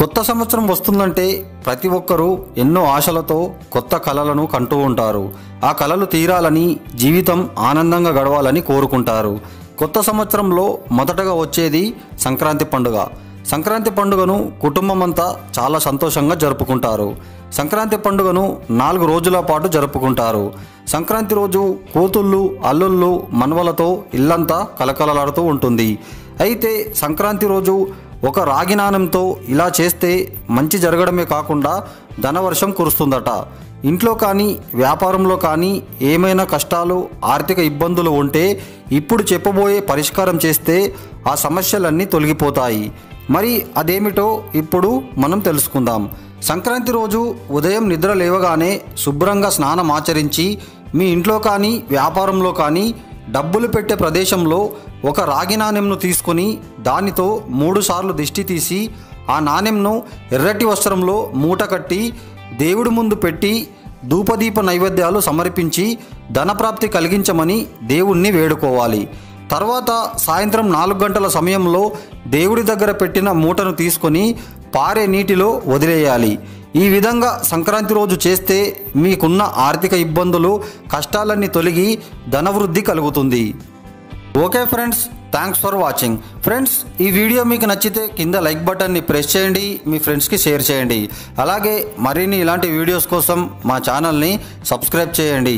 కొత్త సంవత్సరం వస్తుందంటే ప్రతి ఒక్కరూ ఎన్నో ఆశలతో కొత్త కళలను కంటూ ఉంటారు. ఆ కళలు తీరాలని జీవితం ఆనందంగా గడవాలని కోరుకుంటారు. కొత్త సంవత్సరంలో మొదటగా వచ్చేది సంక్రాంతి పండుగ. సంక్రాంతి పండుగను కుటుంబం అంతా చాలా సంతోషంగా జరుపుకుంటారు. సంక్రాంతి పండుగను నాలుగు రోజుల పాటు జరుపుకుంటారు. సంక్రాంతి రోజు కూతుళ్ళు అల్లుళ్ళు మనవలతో ఇల్లంతా కలకలలాడుతూ ఉంటుంది. అయితే సంక్రాంతి రోజు ఒక రాగినానంతో ఇలా చేస్తే మంచి జరగడమే కాకుండా ధనవర్షం కురుస్తుందట. ఇంట్లో కానీ వ్యాపారంలో కానీ ఏమైనా కష్టాలు ఆర్థిక ఇబ్బందులు ఉంటే ఇప్పుడు చెప్పబోయే పరిష్కారం చేస్తే ఆ సమస్యలన్నీ తొలగిపోతాయి. మరి అదేమిటో ఇప్పుడు మనం తెలుసుకుందాం. సంక్రాంతి రోజు ఉదయం నిద్ర లేవగానే శుభ్రంగా స్నానం ఆచరించి మీ ఇంట్లో కానీ వ్యాపారంలో కానీ డబ్బులు పెట్టే ప్రదేశంలో ఒక రాగి నాణెంను తీసుకొని దానితో మూడుసార్లు దిష్టి తీసి ఆ నాణెంను ఎర్రటి వస్త్రంలో మూట కట్టి దేవుడి ముందు పెట్టి ధూపదీప నైవేద్యాలు సమర్పించి ధనప్రాప్తి కలిగించమని దేవుణ్ణి వేడుకోవాలి. తర్వాత సాయంత్రం నాలుగు గంటల సమయంలో దేవుడి దగ్గర పెట్టిన మూటను తీసుకొని పారే నీటిలో వదిలేయాలి. ఈ విధంగా సంక్రాంతి రోజు చేస్తే మీకున్న ఆర్థిక ఇబ్బందులు కష్టాలన్నీ తొలగి ధనవృద్ధి కలుగుతుంది. Okay friends thanks for watching. Friends ఈ వీడియో మీకు నచ్చితే కింద లైక్ బటన్ని ప్రెస్ చేయండి మీ ఫ్రెండ్స్కి షేర్ చేయండి. అలాగే మరిన్ని ఇలాంటి వీడియోస్ కోసం మా ఛానల్ని సబ్స్క్రైబ్ చేయండి.